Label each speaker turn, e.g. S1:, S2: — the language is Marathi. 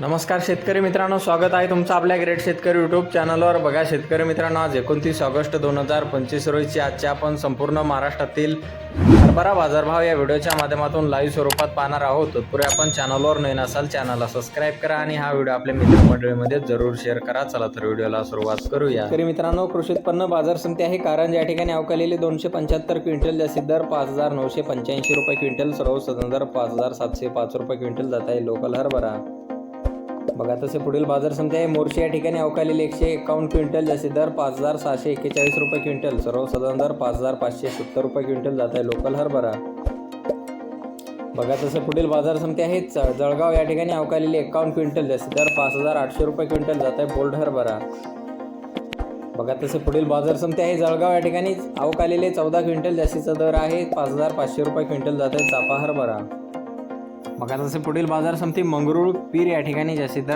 S1: नमस्कार शेतकरी मित्रांनो स्वागत आहे तुमचं आपल्या ग्रेट शेतकरी यूट्यूब चॅनलवर बघा शेतकरी मित्रांनो आज एकोणतीस ऑगस्ट दोन हजार पंचवीस रोजीची आजची आपण संपूर्ण महाराष्ट्रातील हरभरा बाजारभाव या व्हिडिओच्या माध्यमातून लाईव्ह स्वरूपात पाहणार आहोत. तत्पूर्वी आपण चॅनलवर नवीन असाल चॅनलला सबस्क्राईब करा आणि हा व्हिडिओ आपल्या मित्रमंडळीमध्ये जरूर शेअर करा. चला तर व्हिडिओला सुरुवात करूया. तरी मित्रांनो कृषी उत्पन्न बाजार समिती आहे. कारण या ठिकाणी अवकालेली दोनशे पंच्याहत्तर क्विंटल जास्तीत दर पाच हजार नऊशे पंच्याऐंशी रुपये क्विंटल सर्व सदन दर पाच हजार सातशे पाच रुपये क्विंटल जात आहे. लोकल हरभरा. बघा तसे पुढील बाजार समिती आहे. मोर्शी या ठिकाणी अवकालेली एकशे एकावन्न क्विंटल जास्ती दर पाच हजार सहाशे एक्केचाळीस रुपये क्विंटल. सर्व दर पाच हजार पाचशे सत्तर रुपये क्विंटल जात आहे लोकल हरभरा. बघा तसं पुढील बाजार समिती आहे. च- जळगाव या ठिकाणी अवकालेली एकावन्न क्विंटल जास्ती दर पाच हजार आठशे रुपये क्विंटल जात आहे बोल्ड हरभरा. बघा तसे पुढील बाजार समिती आहे. जळगाव या ठिकाणी अवकालेले चौदा क्विंटल जास्तीचा दर आहे पाच हजार पाचशे रुपये क्विंटल जात आहे चापा हरभरा. बघा तसे पुढील बाजार समिती मंगरुळ पीर या ठिकाणी जास्तीत दर